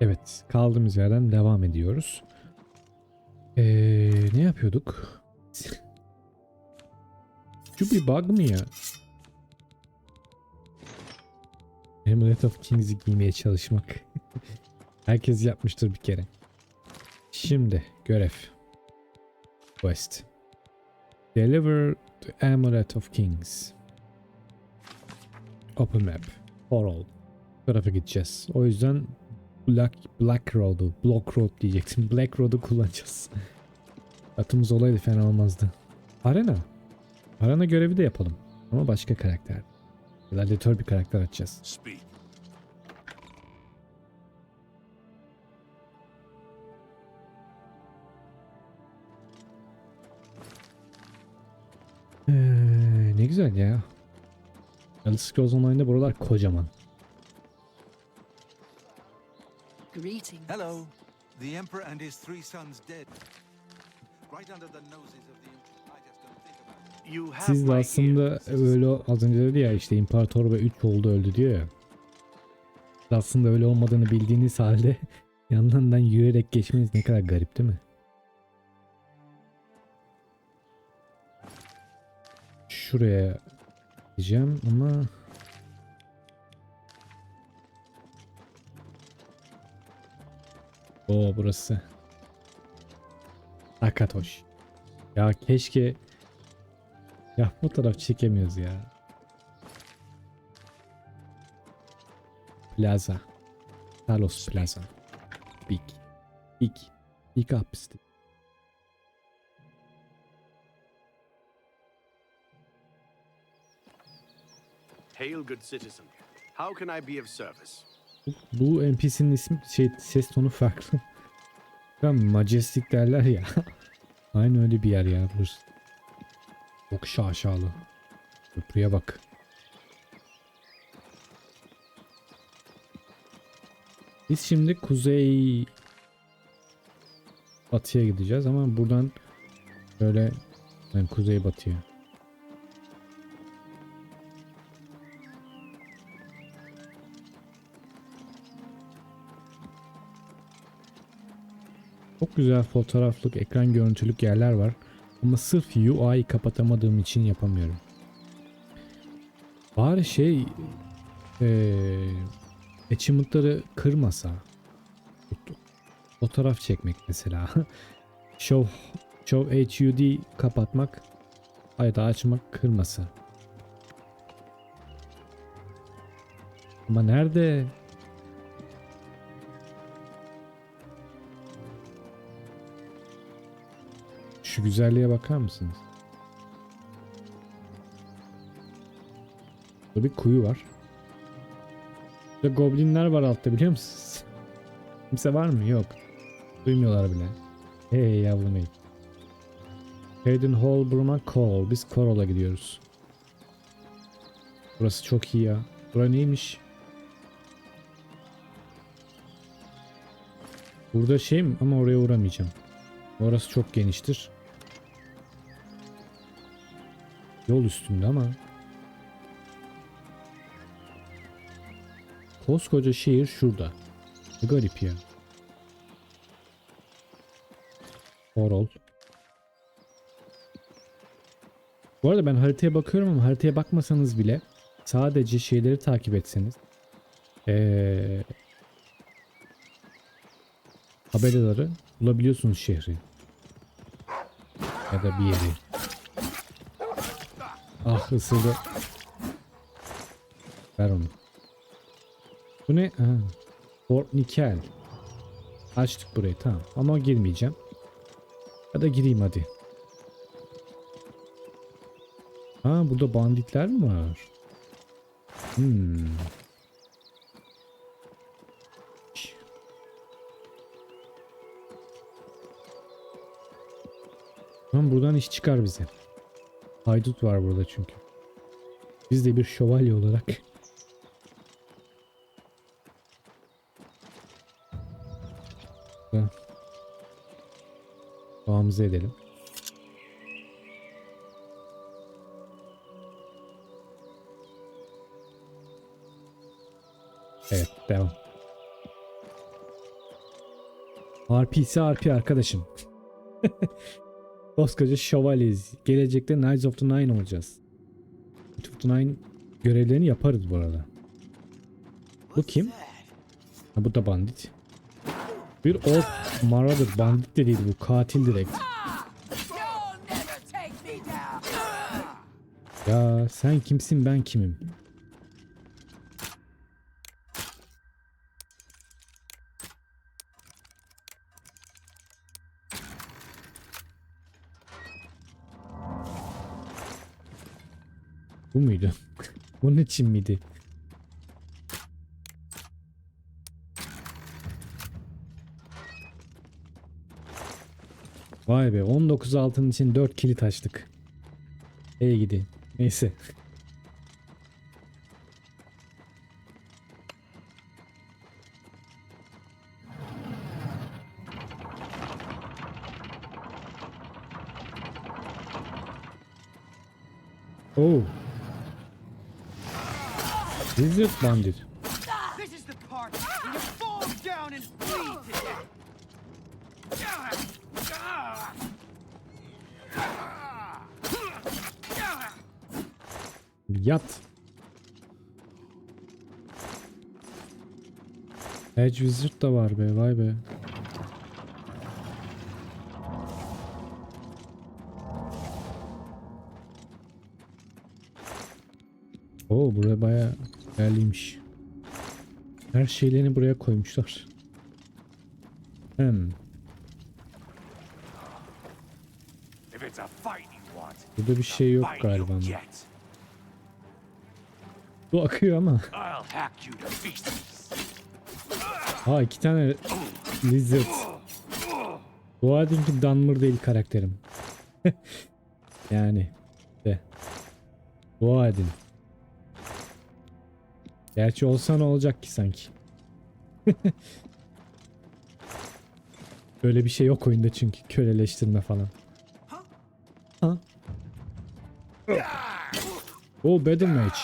Evet, kaldığımız yerden devam ediyoruz. Ee, ne yapıyorduk? Şu bir bug mı ya? Amulet of Kings'i giymeye çalışmak. Herkes yapmıştır bir kere. Şimdi görev. Quest. Deliver the Amulet of Kings. Open map. For all. Bu tarafa gideceğiz. O yüzden Black, Black Road'u, Block Road diyecektim. Black Road'u kullanacağız. Atımız olaydı fena olmazdı. Arena. Arena görevi de yapalım. Ama başka karakter. Gladiator bir karakter açacağız. Speak. Ee, ne güzel ya. Elder Scrolls Online'da buralar kocaman. Greetings. Hello. The Emperor and his three sons dead. Right under the noses of the... I just don't think about it. You have Siz de aslında öyle az önce dedi ya işte imparator ve 3 oldu öldü diyor ya. Siz Aslında öyle olmadığını bildiğiniz halde yanlarından yürüyerek geçmeniz ne kadar garip değil mi? Şuraya gideceğim ama O burası. Akatoş. Ya keşke ya fotoğraf çekemiyoruz ya. Plaza. Talos Plaza. Big. Big. Big up işte. Hail, good citizen. How can I be of service? Bu, NPC'nin ismi şey ses tonu farklı. Ben Majestic derler ya. Aynı öyle bir yer ya burası. Çok şaşalı. Köprüye bak. Biz şimdi kuzey batıya gideceğiz ama buradan böyle yani kuzey batıya. Güzel fotoğraflık, ekran görüntülük yerler var. Ama sırf UI kapatamadığım için yapamıyorum. Bari şey eee achievement'ları kırmasa. Fotoğraf çekmek mesela. show, show HUD kapatmak ya da açmak kırmasa. Ama nerede? Şu güzelliğe bakar mısınız? Burada bir kuyu var. Burada goblinler var altta biliyor musunuz? Kimse var mı? Yok. Duymuyorlar bile. Hey yavrum hey. Hayden Hall Bruma Call. Biz Coral'a gidiyoruz. Burası çok iyi ya. Bura neymiş? Burada şey mi? Ama oraya uğramayacağım. Orası çok geniştir. Yol üstünde ama. Koskoca şehir şurada. Garip ya. Orol. Bu arada ben haritaya bakıyorum ama haritaya bakmasanız bile sadece şeyleri takip etseniz ee, tabelaları bulabiliyorsunuz şehri. Ya da bir yeri. Ah ısırdı. Ver onu. Bu ne? Ha. Fort Nikel. Açtık burayı tamam. Ama girmeyeceğim. Ya da gireyim hadi. Ha burada banditler mi var? Hmm. Tamam buradan iş çıkar bize. Haydut var burada çünkü. Biz de bir şövalye olarak. Bağımızı edelim. Evet devam. RP ise RP arkadaşım. Koskoca şövalyeyiz. Gelecekte Knights of the Nine olacağız. Knights of the Nine görevlerini yaparız bu arada. Bu kim? Ha, bu da bandit. Bir ork marauder bandit de değil bu katil direkt. Ya sen kimsin ben kimim? Bu muydu? Bunun için miydi? Vay be 19 altın için 4 kilit açtık. İyi gidi. Neyse. To death. Yat. Edge Wizard da var be vay be. Oo buraya baya değerliymiş. Her şeylerini buraya koymuşlar. Hmm. Burada bir şey yok galiba. Bu akıyor ama. Ha iki tane lizard. Dua edin ki Dunmer değil karakterim. yani de. Dua edin. Gerçi olsa ne olacak ki sanki. Öyle bir şey yok oyunda çünkü köleleştirme falan. Ha? O Battle Mage.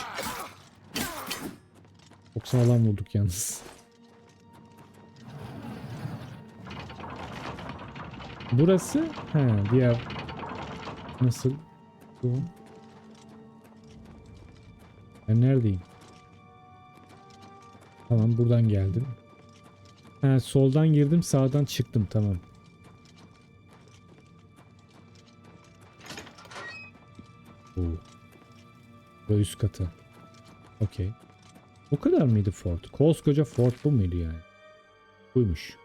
Çok sağlam vurduk yalnız. Burası ha diğer nasıl bu ben neredeyim tamam buradan geldim. Ha soldan girdim sağdan çıktım tamam. Oo. Bu üst katı okey. Bu kadar mıydı fort koskoca fort bu muydu yani? Buymuş.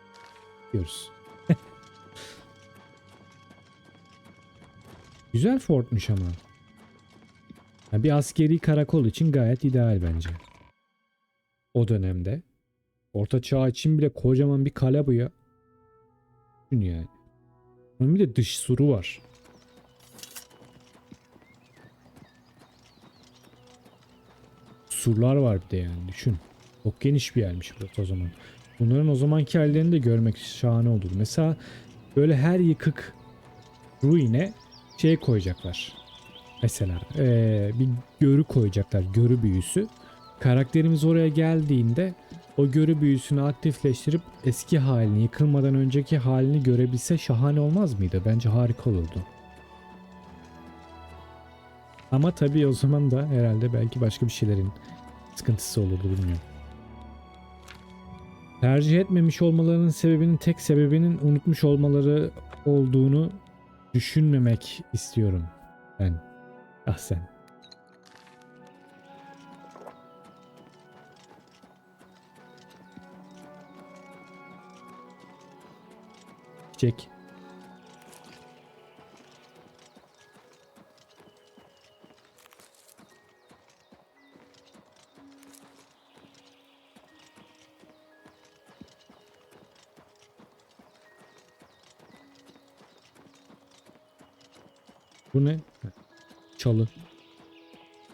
Diyoruz. Güzel fortmuş ama. Ya bir askeri karakol için gayet ideal bence. O dönemde. Orta çağ için bile kocaman bir kale bu ya. Düşün yani. Bunun bir de dış suru var. Surlar var bir de yani düşün. Çok geniş bir yermiş burası o zaman. Bunların o zamanki hallerini de görmek şahane olur. Mesela böyle her yıkık ruine şey koyacaklar. Mesela eee, bir görü koyacaklar. Görü büyüsü. Karakterimiz oraya geldiğinde o görü büyüsünü aktifleştirip eski halini, yıkılmadan önceki halini görebilse şahane olmaz mıydı? Bence harika olurdu. Ama tabii o zaman da herhalde belki başka bir şeylerin sıkıntısı olurdu bilmiyorum. Tercih etmemiş olmalarının sebebinin tek sebebinin unutmuş olmaları olduğunu düşünmemek istiyorum ben ahsen. Çek. Bu ne? Çalı.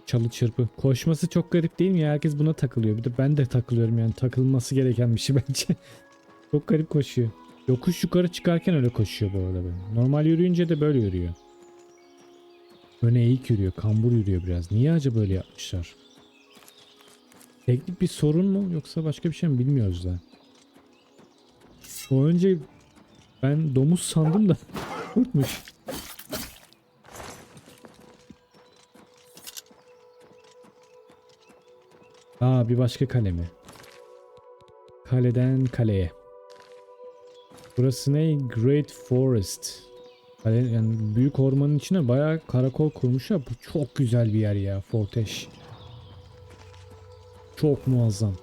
Çalı çırpı. Koşması çok garip değil mi? Herkes buna takılıyor. Bir de ben de takılıyorum yani. Takılması gereken bir şey bence. çok garip koşuyor. Yokuş yukarı çıkarken öyle koşuyor bu arada böyle. Normal yürüyünce de böyle yürüyor. Öne eğik yürüyor. Kambur yürüyor biraz. Niye acaba böyle yapmışlar? Teknik bir sorun mu yoksa başka bir şey mi bilmiyoruz da. O önce Ben domuz sandım da kurtmuş. Aa bir başka kale mi? Kaleden kaleye. Burası ne? Great Forest. Yani büyük ormanın içine bayağı karakol kurmuşlar. Bu çok güzel bir yer ya Forteş. Çok muazzam.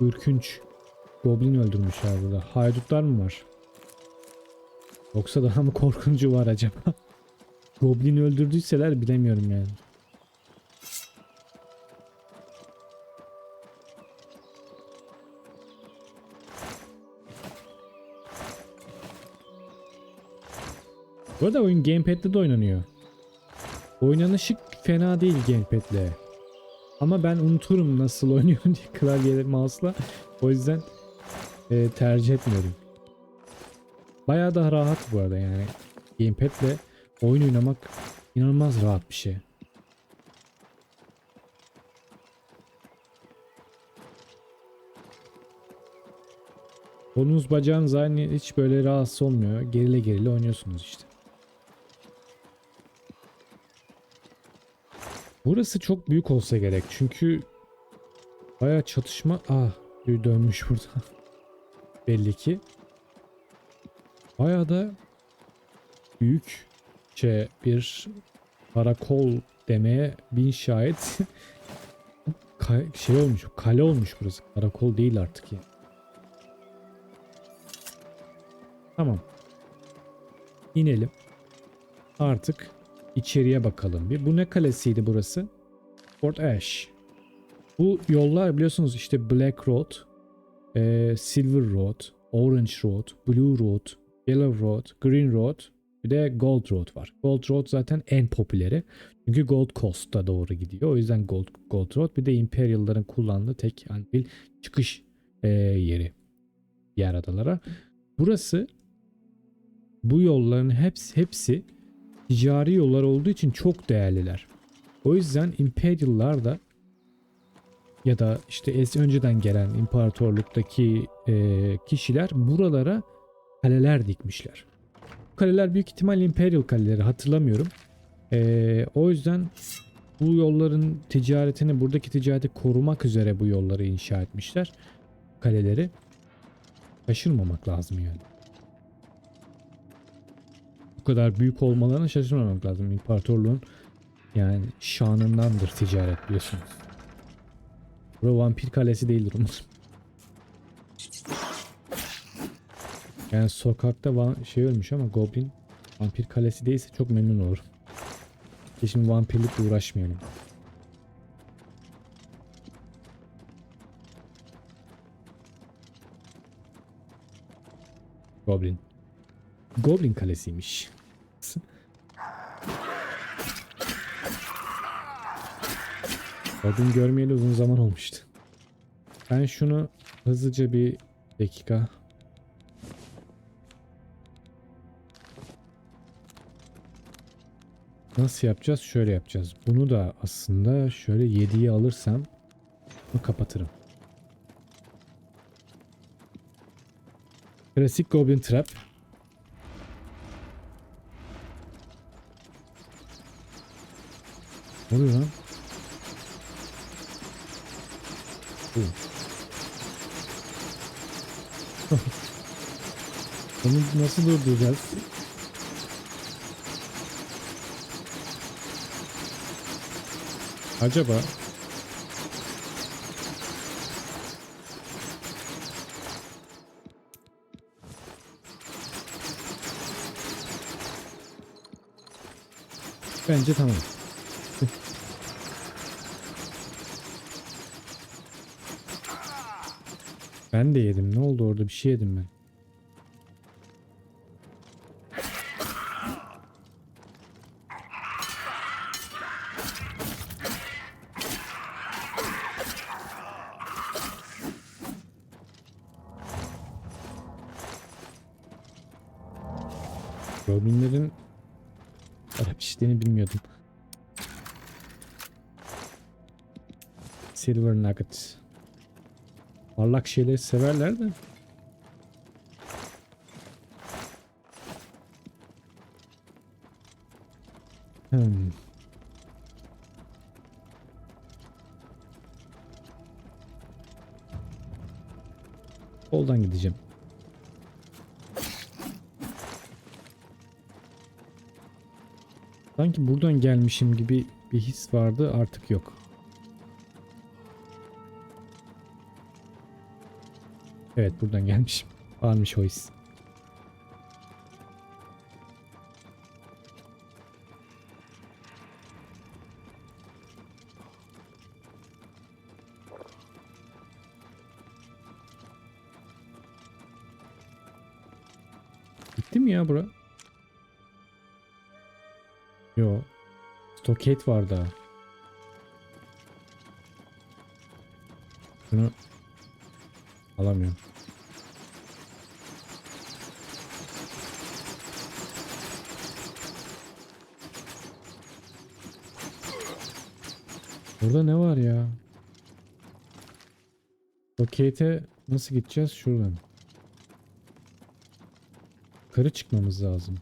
Ürkünç. Goblin öldürmüşler burada. Haydutlar mı var? Yoksa daha mı korkuncu var acaba? Goblin öldürdüyseler bilemiyorum yani. Bu arada oyun gamepad'le de oynanıyor. Oynanışı fena değil gamepad'le. Ama ben unuturum nasıl oynuyor diye klavye mouse'la. O yüzden e, tercih etmiyorum. Bayağı da rahat bu arada yani. Gamepad'le oyun oynamak inanılmaz rahat bir şey. Kolunuz bacağınız aynı hiç böyle rahatsız olmuyor. Gerile gerile oynuyorsunuz işte. Burası çok büyük olsa gerek çünkü bayağı çatışma ah dönmüş burada. Belli ki. Bayağı da büyük şey bir karakol demeye bin şahit şey olmuş kale olmuş burası karakol değil artık ya. Tamam. İnelim. Artık içeriye bakalım bir. Bu ne kalesiydi burası? Fort Ash. Bu yollar biliyorsunuz işte Black Road, e, Silver Road, Orange Road, Blue Road, Yellow Road, Green Road bir de Gold Road var. Gold Road zaten en popüleri. Çünkü Gold Coast'a doğru gidiyor. O yüzden Gold, Gold Road bir de Imperial'ların kullandığı tek bir çıkış e, yeri diğer adalara. Burası bu yolların hepsi, hepsi ticari yollar olduğu için çok değerliler. O yüzden Imperial'lar da ya da işte es önceden gelen imparatorluktaki e, kişiler buralara kaleler dikmişler. Bu kaleler büyük ihtimal Imperial kaleleri hatırlamıyorum. E, o yüzden bu yolların ticaretini buradaki ticareti korumak üzere bu yolları inşa etmişler. Kaleleri. Şaşırmamak lazım yani. Kadar büyük olmalarına şaşırmamak lazım. İmparatorluğun yani şanındandır ticaret biliyorsunuz. Bura vampir kalesi değildir umarım. Yani sokakta şey ölmüş ama goblin vampir kalesi değilse çok memnun olurum. Ki Şimdi vampirlikle uğraşmayalım. Goblin. Goblin kalesiymiş. Goblin görmeyeli uzun zaman olmuştu. Ben şunu hızlıca bir dakika. Nasıl yapacağız? Şöyle yapacağız. Bunu da aslında şöyle 7'yi alırsam bunu kapatırım. Klasik Goblin Trap. Ne oluyor lan? Bu. Onu nasıl durduracağız? Acaba Bence tamam. ben de yedim. Ne oldu orada? Bir şey yedim ben. Robinlerin Arap işlerini bilmiyordum. Silver Nugget. Parlak şeyleri severler de. Hmm. Soldan gideceğim. Sanki buradan gelmişim gibi bir his vardı artık yok. Evet buradan gelmişim. Varmış o his. Bitti mi ya bura? Yo. Stockade var daha. Şunu alamıyorum. Burada ne var ya? Stockade nasıl gideceğiz? Şuradan. Yukarı çıkmamız lazım.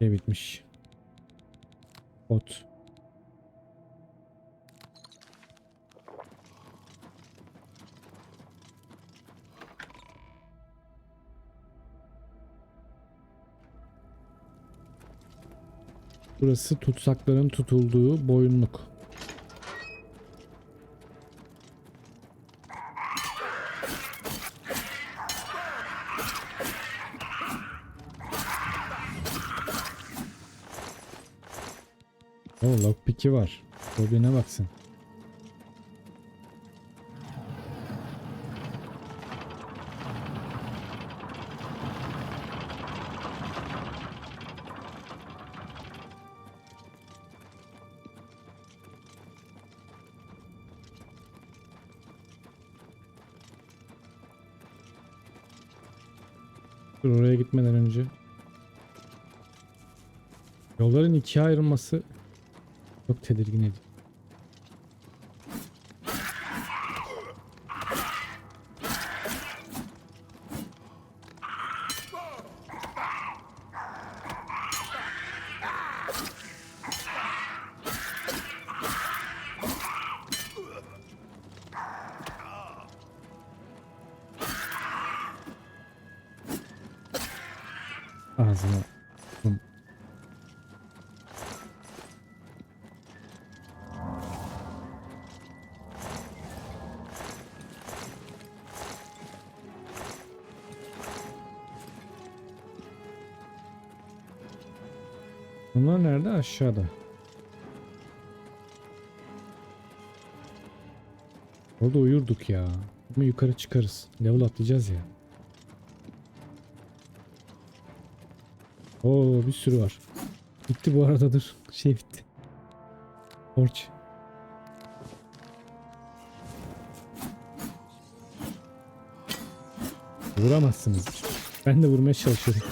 Şey bitmiş. Ot. Burası tutsakların tutulduğu boyunluk. O lockpick'i var. Robin'e baksın. Dur oraya gitmeden önce. Yolların ikiye ayrılması çok tedirgin edici. Aşağıda. Orada uyurduk ya. Ama yukarı çıkarız. Level atlayacağız ya. Oo bir sürü var. Bitti bu arada dur. Şey bitti. Borç. Vuramazsınız. Ben de vurmaya çalışıyorum.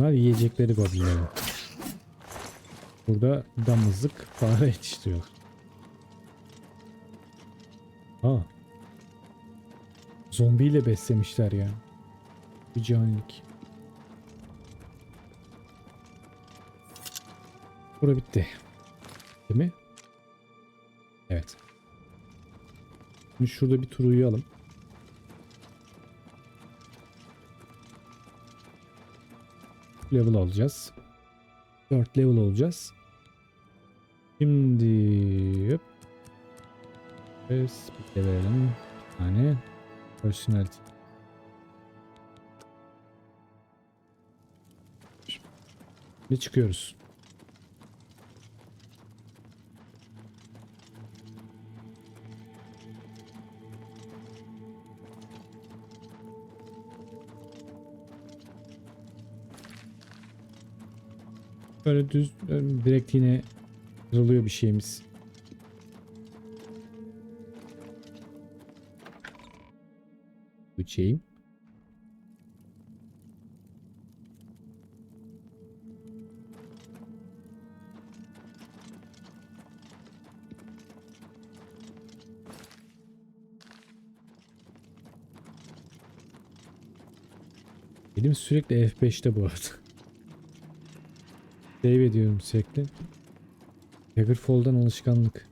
Bunlar yiyecekleri goblinleri. Burada damızlık fare yetiştiriyor. Aa. Zombiyle beslemişler ya. Bir canilik. Bura bitti. Değil mi? Evet. Şimdi şurada bir tur uyuyalım. Level alacağız. 4 level olacağız. Şimdi hop. Evet, bir de verelim. Bir tane personality. Ne çıkıyoruz? Böyle düz e, direkt yine kırılıyor bir şeyimiz. Bıçayım. Elim sürekli F5'te bu arada. Save ediyorum sürekli. Daggerfall'dan alışkanlık.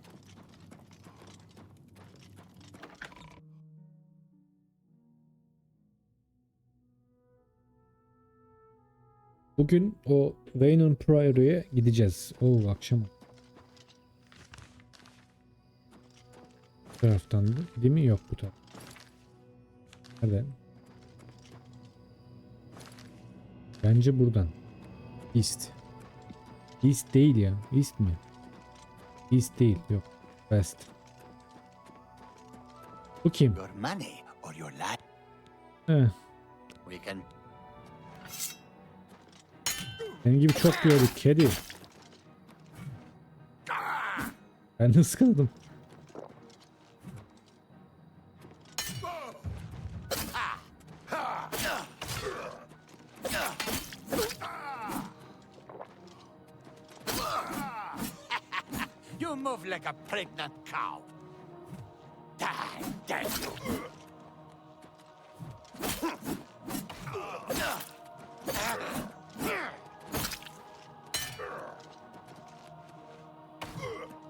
Bugün o Waynon Priory'e gideceğiz. Oo akşam. Bu taraftan değil mi? Yok bu taraf. Nereden? Bence buradan. East. East değil ya. East mi? East değil. Yok. West. Bu kim? Your money or your life. Heh. We can Senin gibi çok gördük kedi. Ben de ıskaladım. You move like a pregnant cow. Die, damn you.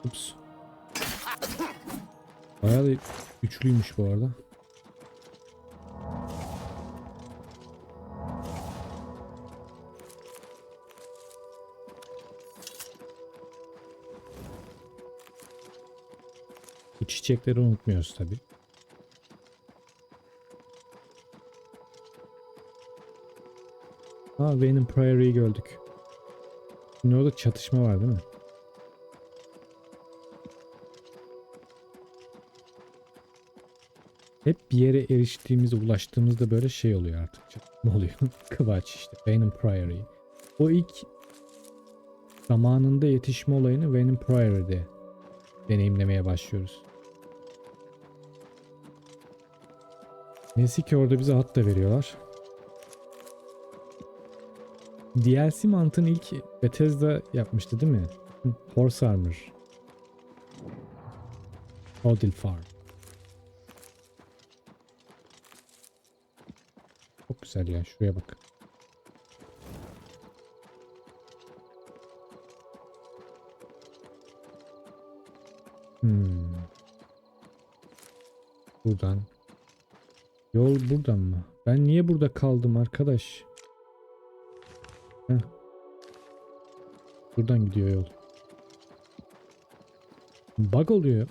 Ups. Bayağı da güçlüymüş bu arada. Çiçekleri unutmuyoruz tabi. Ha benim Priory'i gördük. Şimdi orada çatışma var değil mi? Hep bir yere eriştiğimizde, ulaştığımızda böyle şey oluyor artık. Ne oluyor? Kıvaç işte. Venom Priory. O ilk zamanında yetişme olayını Venom Priory'de deneyimlemeye başlıyoruz. Neyse ki orada bize at da veriyorlar. DLC mantığını ilk Bethesda yapmıştı değil mi? Horse Armor. Odil Farm. Çok güzel ya şuraya bak. Hmm. Buradan. Yol buradan mı? Ben niye burada kaldım arkadaş? Heh. Buradan gidiyor yol. Bug oluyor.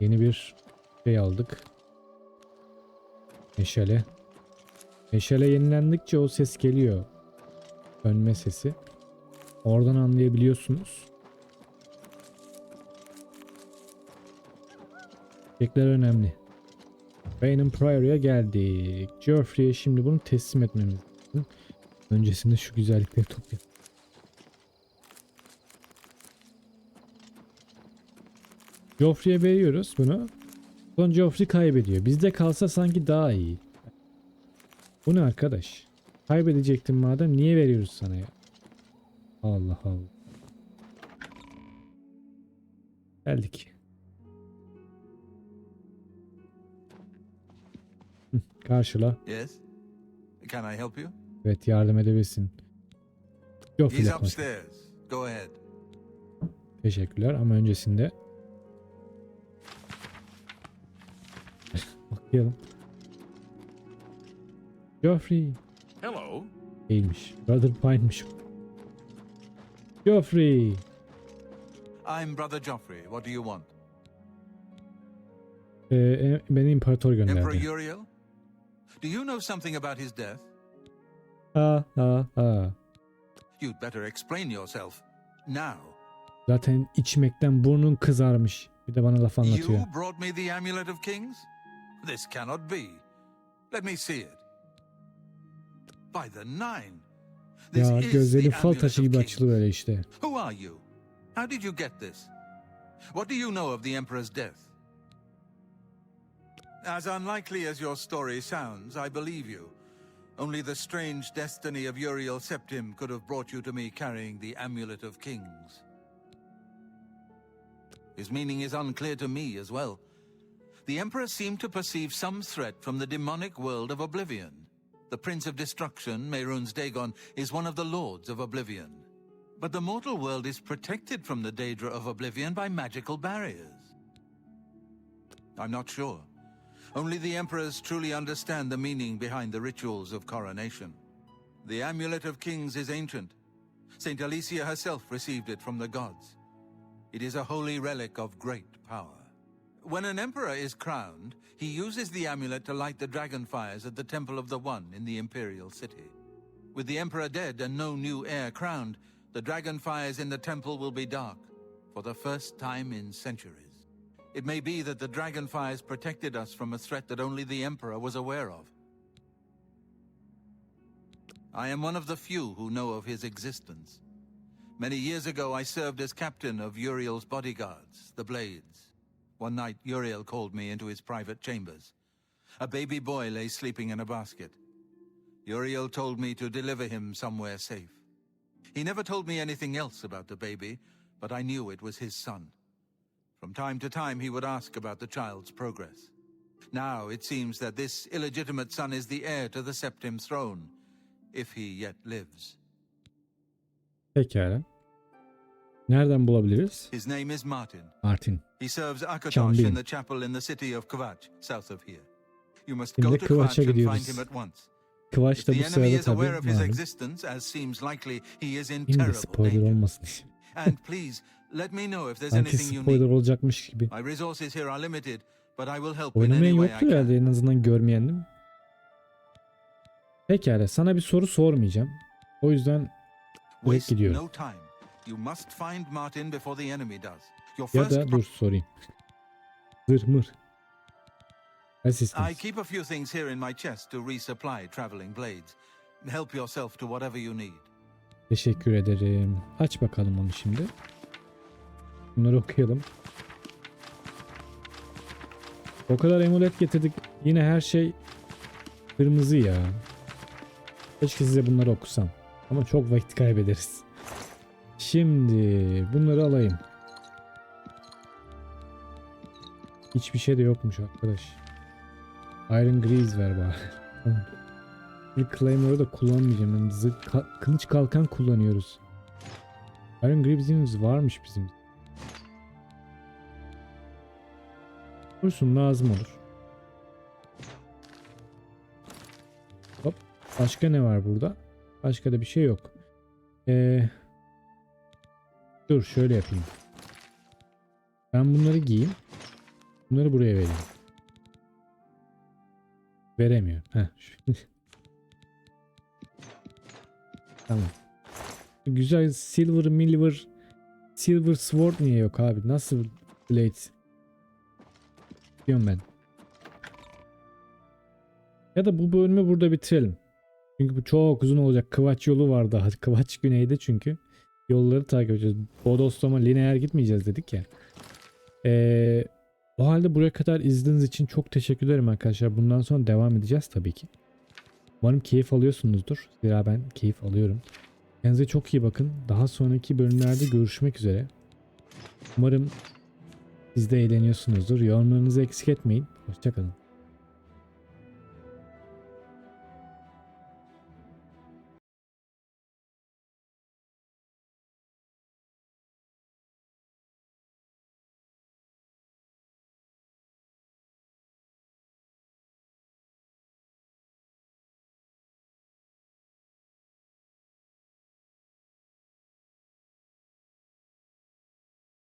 Yeni bir şey aldık. Meşale. Meşale yenilendikçe o ses geliyor. Dönme sesi. Oradan anlayabiliyorsunuz. Çiçekler önemli. Rain'in Priory'e geldik. Geoffrey'e şimdi bunu teslim etmemiz lazım. Öncesinde şu güzellikleri toplayalım. Joffrey'e veriyoruz bunu. Sonra Joffrey kaybediyor. Bizde kalsa sanki daha iyi. Bu ne arkadaş? Kaybedecektin madem niye veriyoruz sana ya? Allah Allah. Geldik. Karşıla. Yes? Can I help you? Evet yardım edebilirsin. Joffrey He's upstairs. Go ahead. Teşekkürler ama öncesinde bakayım. Joffrey Hello. değilmiş. Brother Pine'miş. Joffrey. I'm Brother Joffrey. What do you want? Ee, e, beni imparator Emperor gönderdi. Uriel? Do you know something about his death? Ha ha ha. You'd better explain yourself. Now. Zaten içmekten burnun kızarmış. Bir de bana laf anlatıyor. You brought me the Amulet of Kings? This cannot be. Let me see it. By the Nine. This Ya gözleri fal taşı gibi Kings. açılır öyle işte. Who are you? How did you get this? What do you know of the Emperor's death? As unlikely as your story sounds, I believe you. Only the strange destiny of Uriel Septim could have brought you to me carrying the Amulet of Kings. His meaning is unclear to me as well. The Emperor seemed to perceive some threat from the demonic world of Oblivion. The Prince of Destruction, Mehrunes Dagon, is one of the Lords of Oblivion. But the mortal world is protected from the Daedra of Oblivion by magical barriers. I'm not sure. Only the Emperors truly understand the meaning behind the rituals of coronation. The Amulet of Kings is ancient. Saint Alicia herself received it from the gods. It is a holy relic of great power. When an emperor is crowned, he uses the amulet to light the dragon fires at the Temple of the One in the imperial city. With the emperor dead and no new heir crowned, the dragon fires in the temple will be dark for the first time in centuries. It may be that the dragon fires protected us from a threat that only the emperor was aware of. I am one of the few who know of his existence. Many years ago, I served as captain of Uriel's bodyguards, the Blades. One night, Uriel called me into his private chambers. A baby boy lay sleeping in a basket. Uriel told me to deliver him somewhere safe. He never told me anything else about the baby, but I knew it was his son. From time to time, he would ask about the child's progress. Now it seems that this illegitimate son is the heir to the Septim throne, if he yet lives. Pekala. Nereden bulabiliriz? His name is Martin. Martin. He serves Akatosh in the chapel in the city of Kvatch, south of here. You must Şimdi go to and find gidiyoruz. him at once. Kıvaç da bu sırada tabii malum. existence, as seems likely, he is in Yine de terrible spoiler olmasın. Let me know if there's Sanki anything you spoiler need. olacakmış gibi. My resources here are limited, but I will help in Oynamayan any way I yoktu herhalde en azından görmeyen değil mi? Pekala sana bir soru sormayacağım. O yüzden direkt Waste gidiyorum. no time. You must find Martin before the enemy does. Your Ya first da dur sorayım. Zır mır. I Assistance. keep a few things here in my chest to resupply traveling blades. Help yourself to whatever you need. Teşekkür ederim. Aç bakalım onu şimdi. Bunları okuyalım. O kadar emulet getirdik. Yine her şey kırmızı ya. Keşke size bunları okusam. Ama çok vakit kaybederiz. Şimdi bunları alayım. Hiçbir şey de yokmuş arkadaş. Iron Greaves ver bari. Tamam. Bir Claymore'u da kullanmayacağım. Yani zırh- ka- kılıç kalkan kullanıyoruz. Iron Greaves'imiz varmış bizim. Dursun lazım olur. Hop. Başka ne var burada? Başka da bir şey yok. Ee, dur şöyle yapayım. Ben bunları giyeyim. Bunları buraya vereyim. Veremiyor. Heh. tamam. Güzel silver milver silver sword niye yok abi? Nasıl blade? Diyorum ben. Ya da bu bölümü burada bitirelim. Çünkü bu çok uzun olacak. Kıvaç yolu var daha. Kıvaç güneyde çünkü. Yolları takip edeceğiz. Bodoslama lineer gitmeyeceğiz dedik ya. Ee, o halde buraya kadar izlediğiniz için çok teşekkür ederim arkadaşlar. Bundan sonra devam edeceğiz tabii ki. Umarım keyif alıyorsunuzdur. Zira ben keyif alıyorum. Kendinize çok iyi bakın. Daha sonraki bölümlerde görüşmek üzere. Umarım siz de eğleniyorsunuzdur. Yorumlarınızı eksik etmeyin. Hoşçakalın.